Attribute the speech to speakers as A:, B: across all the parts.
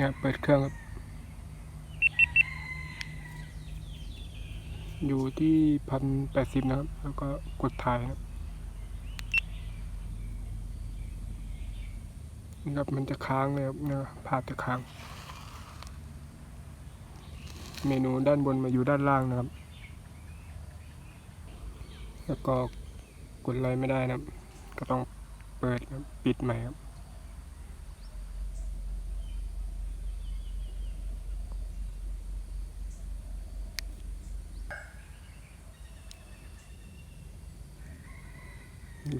A: เนี่ยเปิดเครื่องครับ อยู่ที่พันแปดสิบนะครับ แล้วก็กดถ่ายครับนี่ครับมันจะค้างเลยครับเนี่ยภาพจะค้าง เมนูด้านบนมาอยู่ด้านล่างนะครับ แล้วก็กดอะไรไม่ได้นะครับ ก็ต้องเปิดครับปิดใหม่ครับ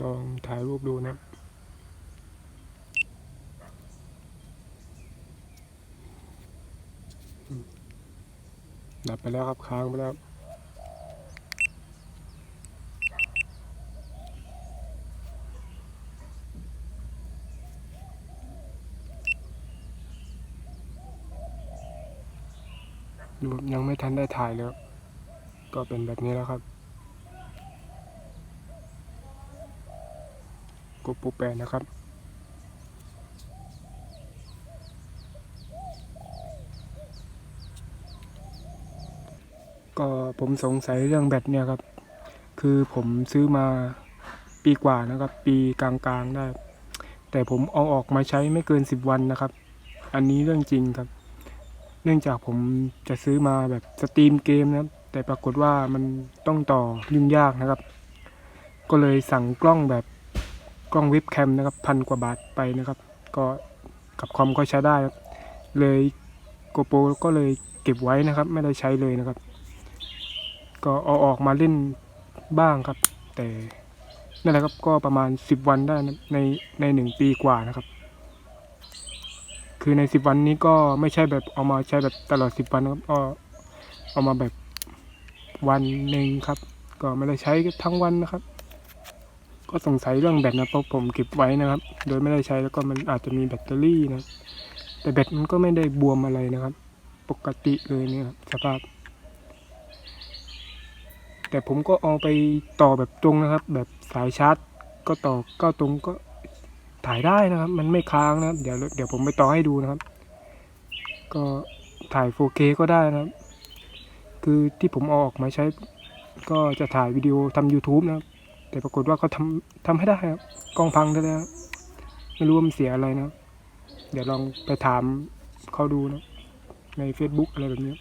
A: ลองถ่ายรูปดูนะครับดับไปแล้วครับค้างไปแล้วดูยังไม่ทันได้ถ่ายเลยครับก็เป็นแบบนี้แล้วครับ กดปูแปดนะครับ ก็ผมสงสัยเรื่องแบตเนี่ยครับ คือผมซื้อมาปีกว่านะครับ ปีกลางๆได้ แต่ผมเอาออกมาใช้ไม่เกินสิบวันนะครับ อันนี้เรื่องจริงครับ เนื่องจากผมจะซื้อมาแบบสตรีมเกมนะครับแต่ปรากฏว่ามันต้องต่อยุ่งยากนะครับ ก็เลยสั่งกล้องแบบ กล้องว็บแคมนะครับพันกว่าบาทไปนะครับ ก็กับคอมก็ใช้ได้ เลยโกโปรก็เลยเก็บไว้นะครับ ไม่ได้ใช้เลยนะครับ ก็เอาออกมาเล่นบ้างครับ แต่นั่นแหละครับก็ประมาณ 10 วันได้ในในหนึ่งปีกว่านะครับ คือใน 10 วันนี้ก็ไม่ใช่แบบเอามาใช้แบบตลอด 10 วันนะครับก็เอามาแบบวันหนึ่งครับ ก็ไม่ได้ใช้ทั้งวันนะครับ ก็สงสัยเรื่องแบตนะเพราะผมเก็บไว้นะครับ โดยไม่ได้ใช้แล้วก็มันอาจจะมีแบตเตอรี่นะ แต่แบตมันก็ไม่ได้บวมอะไรนะครับ ปกติเลยเนี่ยครับสภาพ แต่ผมก็เอาไปต่อแบบตรงนะครับ แบบสายชาร์จ ก็ต่อก็ตรงก็ถ่ายได้นะครับ มันไม่ค้างนะครับ เดี๋ยวเดี๋ยวผมไปต่อให้ดูนะครับ ก็ถ่าย 4K ก็ได้นะครับ คือที่ผมเอาออกมาใช้ ก็จะถ่ายวิดีโอทำ YouTube นะครับ แต่ปรากฏว่าเขาทำทำให้ได้ครับกองพังได้แล้ว ไม่รู้ว่ามันเสียอะไรนะครับ เดี๋ยวลองไปถามเขาดูนะ ใน Facebook อะไรแบบนี้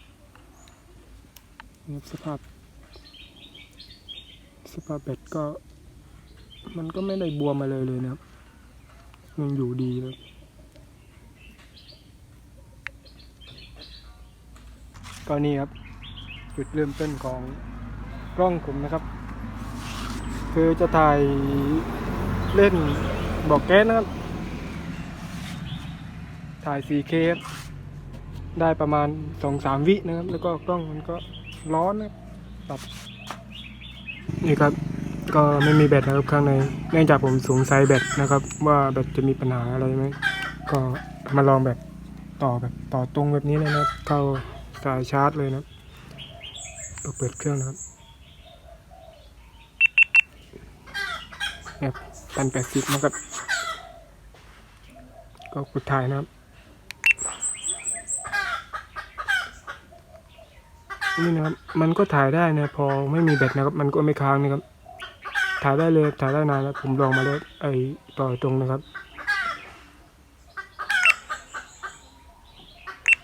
A: สภาพ สภาพแบตก็ มันก็ไม่ได้บวมมาเลยเลยนะครับ ยังอยู่ดีเลยก็นี่ครับ จุดเริ่มต้นของกล้องผมนะครับ คือจะถ่ายเล่นบอกแก๊สนะครับ ถ่าย 4K ได้ประมาณ 2-3 วินะครับ แล้วก็กล้องมันก็ร้อนนะครับนี่ครับก็ไม่มีแบตนะครับข้างใน เนื่องจากผมสงสัยแบตนะครับ ว่าแบตจะมีปัญหาอะไรไหมก็มาลองแบบต่อแบบต่อตรงแบบนี้เลยนะครับ เข้าสายชาร์จเลยนะครับก็เปิดเครื่องนะครับ เนี่ยพันแปดสิบนะครับ ก็กดถ่ายนะครับ นี่นะครับ มันก็ถ่ายได้นะ พอไม่มีแบตนะครับ มันก็ไม่ค้างนะครับ ถ่ายได้เลย ถ่ายได้นานแล้ว ผมลองมาแล้วไอต่อตรงนะครับ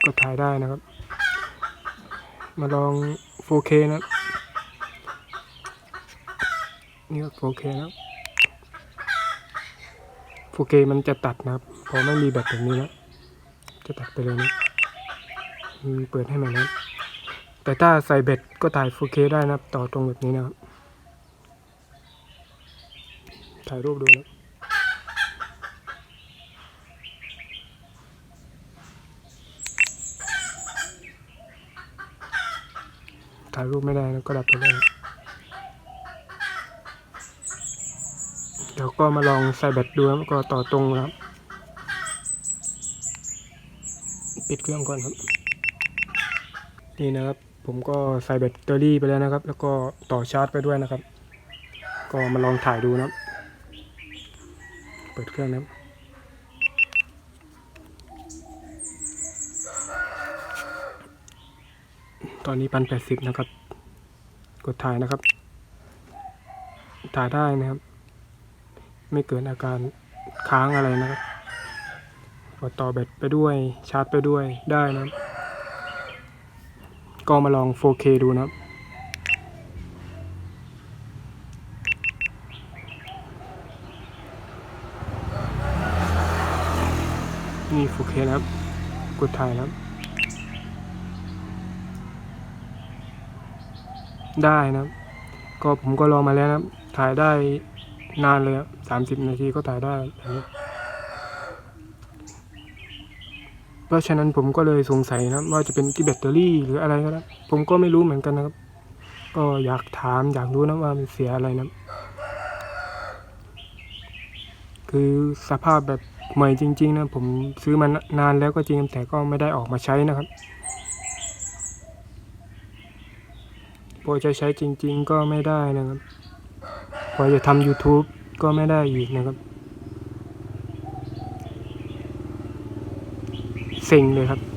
A: ก็ถ่ายได้นะครับ มาลอง 4K นะครับนี่ก็ 4K นะ ครับ 4K มันจะตัดนะครับ พอไม่มีแบตแบบนี้แล้วจะตัดไปเลยนะอืมเปิดให้ใหม่นะแต่ถ้าใส่เบ็ดก็ถ่าย 4K ได้นะครับ ต่อตรงแบบนี้นะครับถ่ายรูปดูนะถ่ายรูปไม่ได้นะก็ดับไปเลย ดี๋ยวก็มาลองใส่แบตดูแล้วก็ต่อตรงนะครับ ปิดเครื่องก่อนครับ นี่นะครับ ผมก็ใส่แบตเตอรี่ไปแล้วนะครับ แล้วก็ต่อชาร์จไปด้วยนะครับ ก็มาลองถ่ายดูนะครับเปิดเครื่องนะครับตอนนี้พันแปดสิบนะครับ กดถ่ายนะครับ ถ่ายได้นะครับ ไม่เกิดอาการค้างอะไรนะครับพอต่อแบตไปด้วยชาร์จไปด้วยได้นะก็มาลอง 4K ดูนะครับนี่ 4K นะครับกดถ่ายนะครับได้นะ ก็ผมก็ลองมาแล้วนะถ่ายได้ นานเลยสามสิบนาทีก็ถ่ายได้เพราะฉะนั้นผมก็เลยสงสัยนะว่าจะเป็นที่แบตเตอรี่หรืออะไรก็ได้ผมก็ไม่รู้เหมือนกันนะครับ ก็อยากถามอยากรู้นะว่ามันเสียอะไรนะ คือสภาพแบบใหม่จริง ๆ นะ ผมซื้อมานานแล้วก็จริงแต่ก็ไม่ได้ออกมาใช้นะครับพอจะใช้จริง ๆ ก็ไม่ได้นะครับ พอจะทำ YouTube ก็ไม่ได้อีกนะครับ เซ็งเลยครับ